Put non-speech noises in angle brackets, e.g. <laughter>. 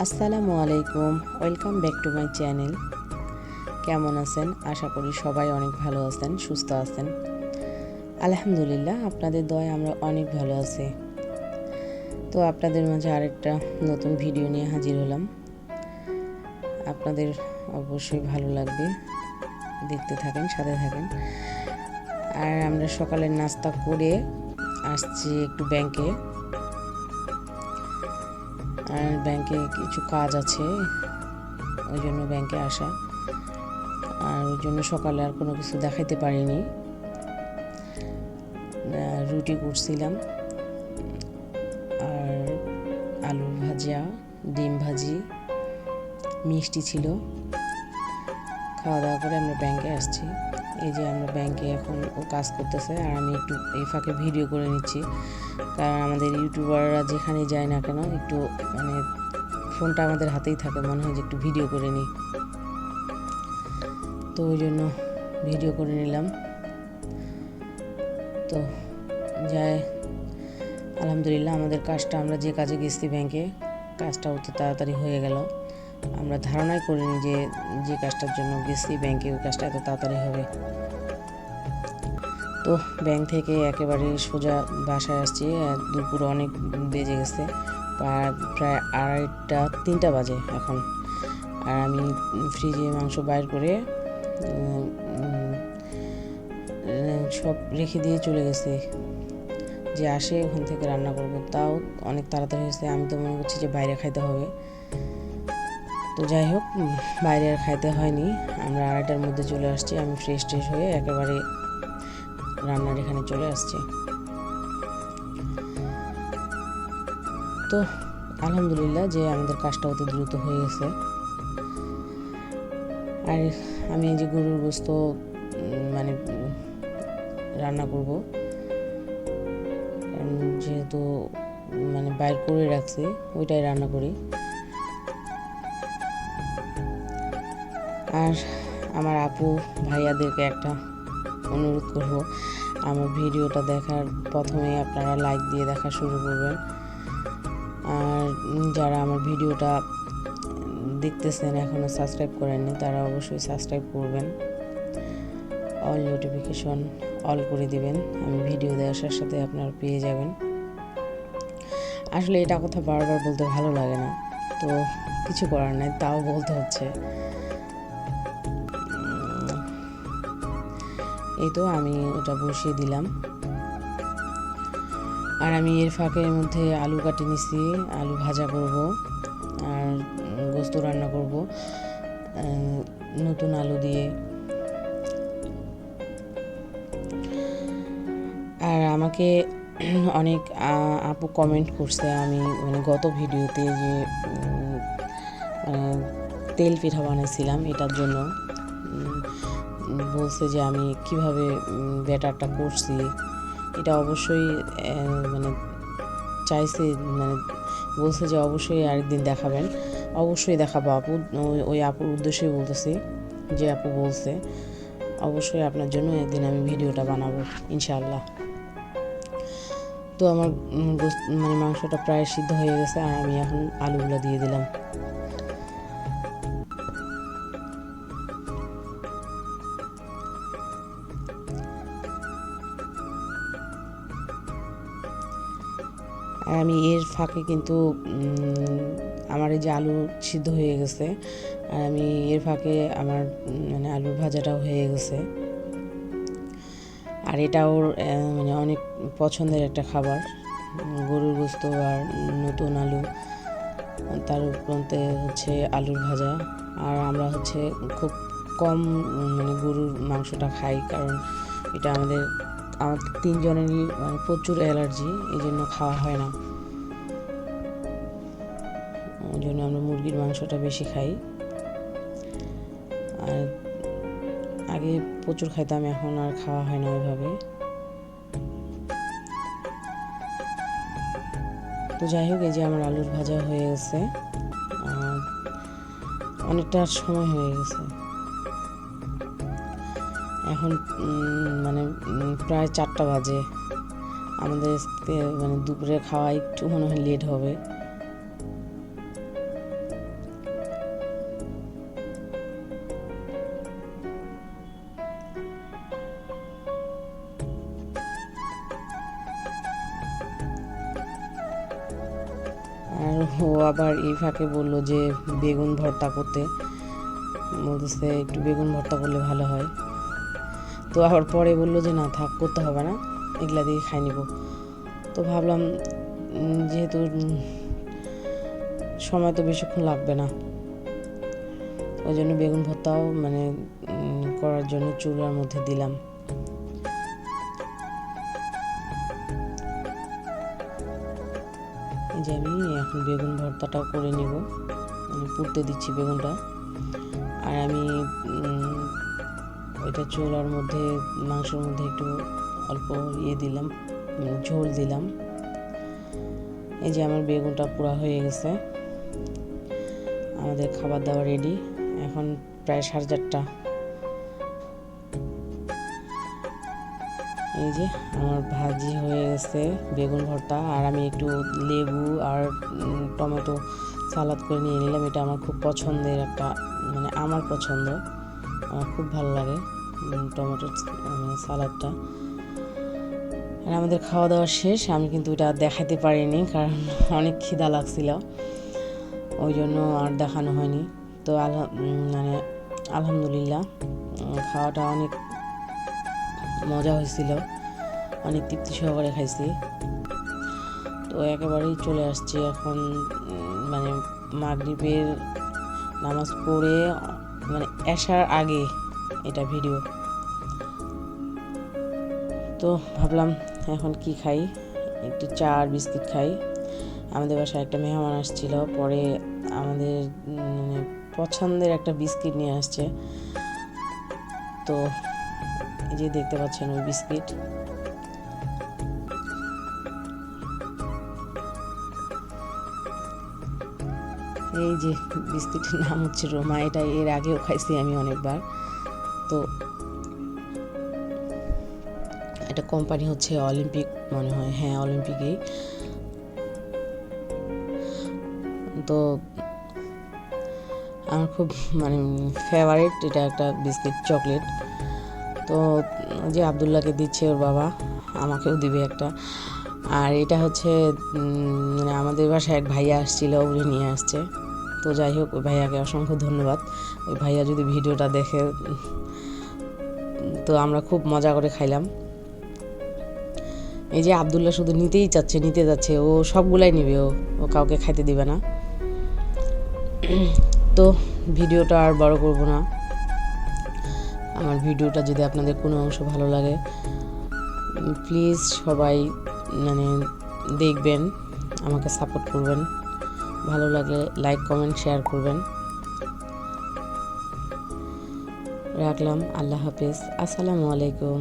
আসসালামু আলাইকুম, welcome back to my channel. কেমন আছেন? আশা করি সবাই অনেক ভালো আছেন, সুস্থ আছেন। আলহামদুলিল্লাহ, আপনাদের দয় আমরা অনেক ভালো আছি। তো আপনাদের মাঝে আরেকটা নতুন ভিডিও নিয়ে হাজির হলাম। আপনাদের অবশ্যই ভালো লাগবে। দেখতে থাকেন, সাথে থাকেন। আর আমরা সকালের নাস্তা করে আসছি একটু ব্যাংকে ব্যাংকে কিছু কাজ আছে, ওই জন্য ব্যাংকে আসা। আর ওই জন্য সকালে আর কোনো কিছু দেখাইতে পারিনি। রুটি করছিলাম। আর আলুর ভাজা, ডিম ভাজি, মিষ্টি ছিল। খাওয়া দাওয়া করে আমরা ব্যাংকে আসছি। এই যে আমরা ব্যাংকে এখন ও কাজ করতেছে আর আমি একটু এই ফাঁকে ভিডিও করে নিচ্ছি। কারণ আমাদের ইউটিউবাররা যেখানে যায় না কেন একটু মানে ফোনটা আমাদের হাতেই থাকে, মনে হয় যে একটু ভিডিও করে নিই। তো ওই জন্য ভিডিও করে নিলাম। তো যাই, আলহামদুলিল্লাহ আমাদের কাজটা, আমরা যে কাজে গেছি ব্যাংকে কাজটা অত তাড়াতাড়ি হয়ে গেল। আমরা ধারণাই করিনি যে যে কাজটার জন্য গেছি ব্যাংকে, ওই কাজটা এত তাড়াতাড়ি হবে। তো ব্যাংক থেকে একেবারে সোজা বাসায় আসছি দুপুর অনেক বেজে গেছে প্রায় আড়াইটা, তিনটা বাজে এখন। আর আমি ফ্রিজে মাংস বাইর করে সব রেখে দিয়ে চলে গেছি। যে আসে, ওখান থেকে রান্না করব, তাও অনেক তাড়াতাড়ি হয়েছে। আমি তো মনে করছি যে বাইরে খাইতে হবে। তো যাই হোক বাইরে আর খাইতে হয়নি। আমরা আড়াইটার মধ্যে চলে আসছি। আমি ফ্রেশ ট্রেশ হয়ে একেবারে রান্নার এখানে চলে আসছি। তো আলহামদুলিল্লাহ যে আমাদের কাজটা অতি দ্রুত হয়ে গেছে। আর আমি যে গরুর গোস্ত মানে রান্না করব। যেহেতু মানে বাইর করে রাখছি, ওইটাই রান্না করি। আর আমার আপু ভাইয়াদেরকে একটা অনুরোধ করব, আমার ভিডিওটা দেখার প্রথমে আপনারা লাইক দিয়ে দেখা শুরু করবেন। আর যারা আমার ভিডিওটা দেখতেছেন এখনও সাবস্ক্রাইব করেননি, তারা অবশ্যই সাবস্ক্রাইব করবেন। অল নোটিফিকেশন অল করে দিবেন, আমি ভিডিও দেওয়ার সাথে সাথে আপনারা পেয়ে যাবেন। আসলে এটা কথা বারবার বলতে ভালো লাগে না, তো কিছু করার নাই, তাও বলতে হচ্ছে। এই তো আমি ওটা বসিয়ে দিলাম। আর আমি এর ফাঁকের মধ্যে আলু কাটি নিছি, আলু ভাজা করব, আর গোস্ত রান্না করব নতুন আলু দিয়ে। আর আমাকে অনেক আপু কমেন্ট করছে, আমি মানে গত ভিডিওতে যে তেল পিঠা বানাইছিলাম এটার জন্য। বলছে যে আমি কীভাবে ব্যাটারটা করছি, এটা অবশ্যই মানে চাইছে মানে বলছে যে অবশ্যই আরেকদিন দেখাবেন। অবশ্যই দেখাবো আপু। ওই- আপুর উদ্দেশ্যেই বলতেছি যে আপু বলছে, অবশ্যই আপনার জন্য একদিন আমি ভিডিওটা বানাবো, ইনশাআল্লাহ। তো আমার মানে মাংসটা প্রায় সিদ্ধ হয়ে গেছে, আর আমি এখন আলুগুলো দিয়ে দিলাম। আর আমি এর ফাঁকে কিন্তু আমার এই যে আলু সিদ্ধ হয়ে গেছে, আর আমি এর ফাঁকে আমার মানে আলুর ভাজাটাও হয়ে গেছে। আর এটা ওর মানে অনেক পছন্দের একটা খাবার, গরুর গোস্ত আর নতুন আলু। তার উপরতে হচ্ছে আলুর ভাজা, আর আমরা হচ্ছে খুব কম মানে গরুর মাংসটা খাই, কারণ এটা আমাদের আমার তিনজনেরই মানে প্রচুর অ্যালার্জি এই জন্য খাওয়া হয় না। ওই জন্য আমরা মুরগির মাংসটা বেশি খাই। আর আগে প্রচুর খাইতাম, এখন আর খাওয়া হয় না ওইভাবে। তো যাই হোক, এই যে আমার আলুর ভাজা হয়ে গেছে। অনেকটা সময় হয়ে গেছে। এখন মানে প্রায় চারটা বাজে। আমাদের মানে দুপুরে খাওয়া একটু মনে হয় লেট হবে। আর ও আবার এই ফাঁকে বলল যে, বেগুন ভর্তা করতে। বলতেছে, একটু বেগুন ভর্তা করলে ভালো হয়। তো আবার পরে বলল যে, না, থাক, করতে হবে না, এগুলা দিয়ে খাই নিব। তো ভাবলাম যেহেতু সময় তো বেশিক্ষণ লাগবে না, ওই জন্য বেগুন ভর্তাও মানে করার জন্য চুলার মধ্যে দিলাম। যে আমি এখন বেগুন ভর্তাটাও করে নিব মানে পুড়তে দিচ্ছি বেগুনটা। আর আমি ওইটা চুলার মধ্যে, মাংসের মধ্যে একটু অল্প ইয়ে দিলাম ঝোল দিলাম। এই যে আমার বেগুনটা পুরা হয়ে গেছে। আমাদের খাবার দাবার রেডি এখন প্রায় সাড়ে চারটা। এই যে আমার ভাজি হয়ে গেছে, বেগুন ভর্তা। আর আমি একটু লেবু আর টমেটো সালাদ করে নিয়ে নিলাম। এটা আমার খুব পছন্দের একটা মানে আমার পছন্দ। খুব ভালো লাগে উম, টমেটো মানে সালাদটা। আর আমাদের খাওয়া দাওয়া শেষ আমি কিন্তু এটা দেখাতে পারিনি কারণ অনেক খিদা লাগছিল। ওই জন্য আর দেখানো হয়নি। তো আলহা মানে আলহামদুলিল্লাহ খাওয়াটা অনেক মজা হয়েছিল। অনেক তৃপ্তি সহকারে খাইছি। তো একেবারেই চলে আসছি এখন মানে মাগরিবের নামাজ পড়ে মানে আসার আগে এটা ভিডিও তো ভাবলাম এখন কি খাই? একটু চা আর বিস্কিট খাই। আমাদের বাসায় একটা মেহমান আসছিল, পরে আমাদের পছন্দের একটা বিস্কিট নিয়ে আসছে। তো এই যে দেখতে পাচ্ছেন ওই বিস্কিট। এই যে বিস্কিটের নাম হচ্ছে রোমা, এটা এর আগেও খাইছি আমি অনেকবার। তো এটা কোম্পানি হচ্ছে অলিম্পিক মনে হয় হ্যাঁ অলিম্পিকেই তো আমার খুব মানে ফেভারিট এটা একটা বিস্কিট চকলেট তো যে আবদুল্লাহকে দিচ্ছে ওর বাবা, আমাকেও দিবে একটা। আর এটা হচ্ছে মানে আমাদের বাসায় এক ভাইয়া আসছিল, উনি নিয়ে আসছে। তো যাই হোক, ওই ভাইয়াকে অসংখ্য ধন্যবাদ। ওই ভাইয়া যদি ভিডিওটা দেখে, তো আমরা খুব মজা করে খাইলাম। এই যে আবদুল্লাহ শুধু নিতেই চাচ্ছে, নিতে যাচ্ছে, ও সবগুলাই নিবে, ও ও কাউকে খাইতে দিবে না। <clears throat> তো ভিডিওটা আর বড় করব না। আমার ভিডিওটা যদি আপনাদের কোনো অংশ ভালো লাগে প্লিজ সবাই মানে দেখবেন, আমাকে সাপোর্ট করবেন। ভালো লাগলে লাইক কমেন্ট শেয়ার করবেন। রাখলাম আল্লাহ হাফিজ। আসসালামু আলাইকুম।